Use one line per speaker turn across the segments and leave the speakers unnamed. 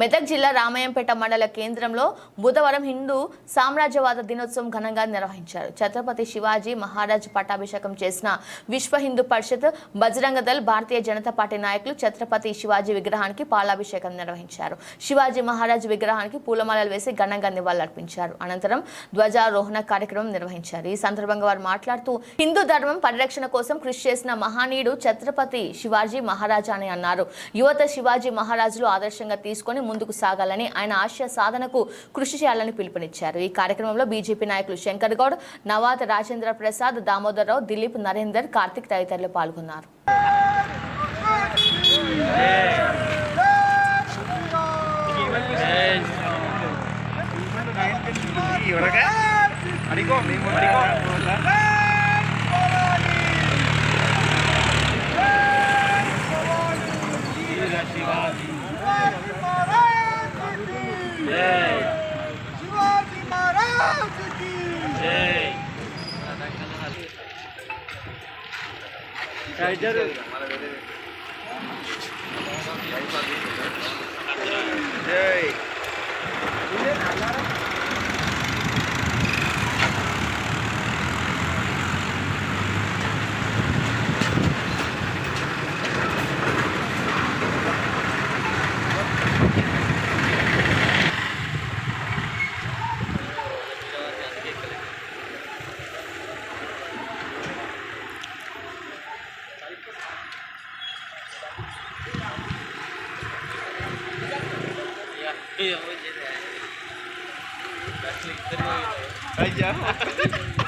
మెదక్ జిల్లా రామాయంపేట మండల కేంద్రంలో బుధవారం హిందూ సామ్రాజ్యవాద దినోత్సవం ఘనంగా నిర్వహించారు. ఛత్రపతి శివాజీ మహారాజ్ పట్టాభిషేకం చేసిన విశ్వ హిందూ పరిషత్ బజరంగ దళ్ భారతీయ జనతా పార్టీ నాయకులు ఛత్రపతి శివాజీ విగ్రహానికి పాలాభిషేకం నిర్వహించారు. శివాజీ మహారాజ్ విగ్రహానికి పూలమాలలు వేసి ఘనంగా నివాళులర్పించారు. అనంతరం ధ్వజారోహణ కార్యక్రమం నిర్వహించారు. ఈ సందర్భంగా వారు మాట్లాడుతూ హిందూ ధర్మం పరిరక్షణ కోసం కృషి చేసిన మహానీయుడు ఛత్రపతి శివాజీ మహారాజా అని అన్నారు. యువత శివాజీ మహారాజులు ఆదర్శంగా తీసుకొని ముందుకు సాగాలని ఆయన ఆశయ సాధనకు కృషి చేయాలని పిలుపునిచ్చారు. ఈ కార్యక్రమంలో బీజేపీ నాయకులు శంకర్ గౌడ్ నవాత్ రాజేంద్ర ప్రసాద్ దామోదరరావు దిలీప్ నరేందర్ కార్తిక్ తదితరులు పాల్గొన్నారు.
జై అయ్యా
chơi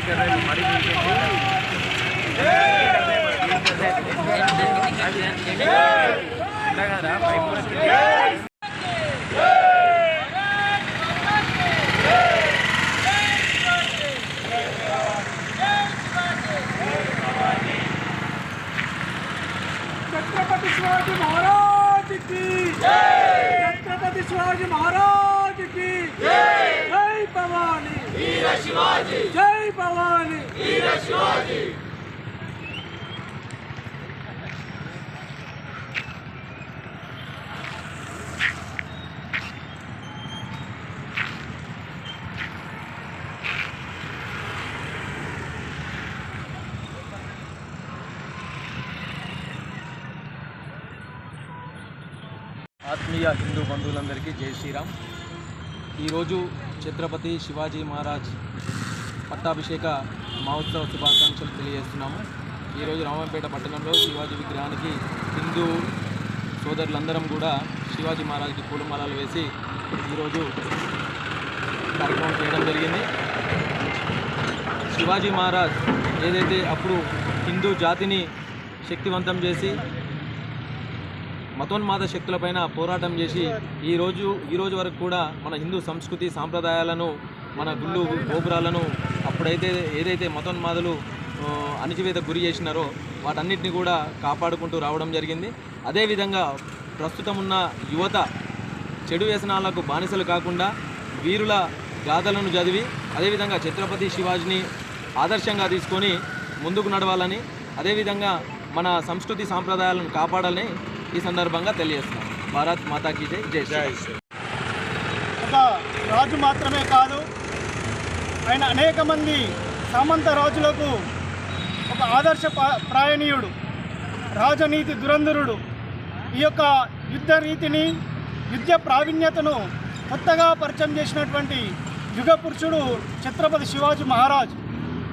कर रहे
हैं
छत्रपति शिवाजी महाराज की छत्रपति शिवाजी महाराज की जय! शिवाजी जय भवानी
ఆత్మీయ హిందూ బంధువులందరికీ జై శ్రీరామ్ ఈరోజు ఛత్రపతి శివాజీ మహారాజ్ పట్టాభిషేక మహోత్సవ శుభాకాంక్షలు తెలియజేస్తున్నాము. ఈరోజు రామంపేట పట్టణంలో శివాజీ విగ్రహానికి హిందూ సోదరులందరం కూడా శివాజీ మహారాజ్కి పూలమాలలు వేసి ఈరోజు కార్యక్రమం చేయడం జరిగింది. శివాజీ మహారాజ్ ఏదైతే అప్పుడు హిందూ జాతిని శక్తివంతం చేసి మతోన్మాద శక్తులపైన పోరాటం చేసి ఈ రోజు వరకు కూడా మన హిందూ సంస్కృతి సాంప్రదాయాలను మన గుళ్ళు గోపురాలను అప్పుడైతే ఏదైతే మతోన్మాదులు అణిచివేత గురి చేసినారో వాటన్నిటిని కూడా కాపాడుకుంటూ రావడం జరిగింది. అదేవిధంగా ప్రస్తుతం ఉన్న యువత చెడు వ్యసనాలకు బానిసలు కాకుండా వీరుల గాథలను చదివి అదేవిధంగా ఛత్రపతి శివాజీని ఆదర్శంగా తీసుకొని ముందుకు నడవాలని అదేవిధంగా మన సంస్కృతి సాంప్రదాయాలను కాపాడాలని ఈ సందర్భంగా తెలియజేస్తున్నాం. భారత్ మాతాకి జై. జై శ్రీరామ్.
ఒక రాజు మాత్రమే కాదు
ఆయన అనేక మంది సామంత రాజులకు ఒక ఆదర్శ పా- ప్రాయణీయుడు రాజనీతి దురంధరుడు. ఈ యొక్క యుద్ధ రీతిని యుద్ధ ప్రావీణ్యతను కొత్తగా పరిచయం చేసినటువంటి యుగ పురుషుడు ఛత్రపతి శివాజీ మహారాజ్.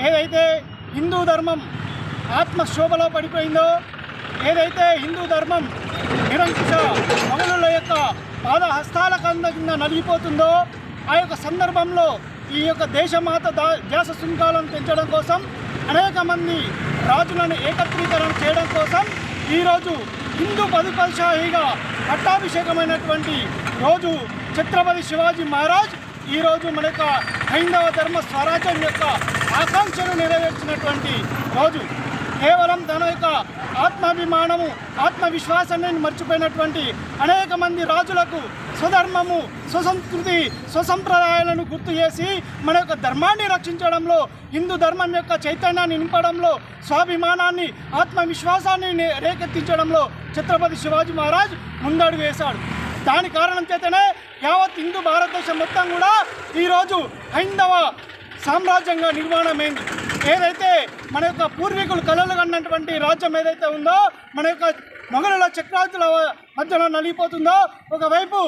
ఏదైతే హిందూ ధర్మం ఆత్మశోభలో పడిపోయిందో ఏదైతే హిందూ ధర్మం నిరంకుశ మొఘలుల యొక్క పాదహస్తాల కంద కింద నలిగిపోతుందో ఆ యొక్క సందర్భంలో ఈ యొక్క దేశమాత దా దేశ సుంకాలను పెంచడం కోసం అనేక మంది రాజులను ఏకత్రీకరణ చేయడం కోసం ఈరోజు హిందూ పదుపదిషాహిగా పట్టాభిషేకమైనటువంటి రోజు ఛత్రపతి శివాజీ మహారాజ్ ఈరోజు మన యొక్క హైందవ ధర్మ స్వరాజ్యం యొక్క ఆకాంక్షను నెరవేర్చినటువంటి రోజు. కేవలం తన యొక్క ఆత్మాభిమానము ఆత్మవిశ్వాసాన్ని మర్చిపోయినటువంటి అనేక మంది రాజులకు స్వధర్మము స్వసంస్కృతి స్వసంప్రదాయాలను గుర్తు చేసి మన యొక్క ధర్మాన్ని రక్షించడంలో హిందూ ధర్మం యొక్క చైతన్యాన్ని నింపడంలో స్వాభిమానాన్ని ఆత్మవిశ్వాసాన్ని రేకెత్తించడంలో ఛత్రపతి శివాజీ మహారాజ్ ముందడుగు వేశాడు. దాని కారణం చేతనే యావత్ హిందూ భారతదేశం మొత్తం కూడా ఈరోజు హైందవ సామ్రాజ్యంగా నిర్మాణమైంది. ఏదైతే మన యొక్క పూర్వీకులు కళలు కన్నటువంటి రాజ్యం ఏదైతే ఉందో మన యొక్క మొఘలుల చక్రవర్తుల మధ్యలో నలిగిపోతుందో ఒకవైపు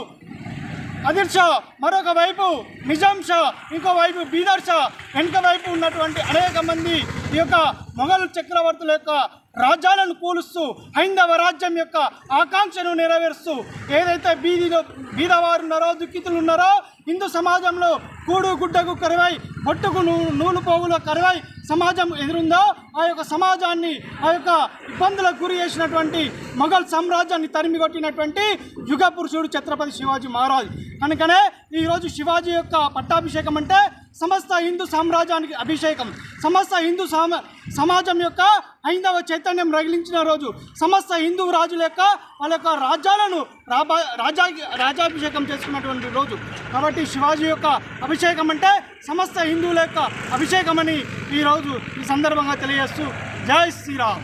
అదిర్ షా మరొక వైపు నిజాం షా ఇంకో వైపు బీదర్ షా వెనుక వైపు ఉన్నటువంటి అనేక మంది ఈ యొక్క మొఘల్ చక్రవర్తుల యొక్క రాజ్యాలను కూలుస్తూ హైందవ రాజ్యం యొక్క ఆకాంక్షను నెరవేరుస్తూ ఏదైతే బీదిలో బీదవారు ఉన్నారో దుఃఖితులు ఉన్నారో హిందూ సమాజంలో కూడు గుడ్డకు కరువై బొట్టుకు నూ నూలు పోగుల కరువై సమాజం ఎదురుందో ఆ యొక్క సమాజాన్ని ఆ యొక్క ఇబ్బందులకు గురి చేసినటువంటి మొఘల్ సామ్రాజ్యాన్ని తరిమి కొట్టినటువంటి యుగ పురుషుడు ఛత్రపతి శివాజీ మహారాజ్. కనుకనే ఈరోజు శివాజీ యొక్క పట్టాభిషేకం అంటే సమస్త హిందూ సామ్రాజ్యానికి అభిషేకం. సమస్త హిందూ సామ సమాజం యొక్క హైందవ చైతన్యం రగిలించిన రోజు సమస్త హిందూ రాజుల యొక్క వాళ్ళ యొక్క రాజ్యాలను రాబా రాజా రాజాభిషేకం చేసుకున్నటువంటి రోజు. కాబట్టి శివాజీ యొక్క అభిషేకం అంటే సమస్త హిందువుల యొక్క అభిషేకమని ఈరోజు ఈ సందర్భంగా తెలియజేస్తూ జై శ్రీరామ్.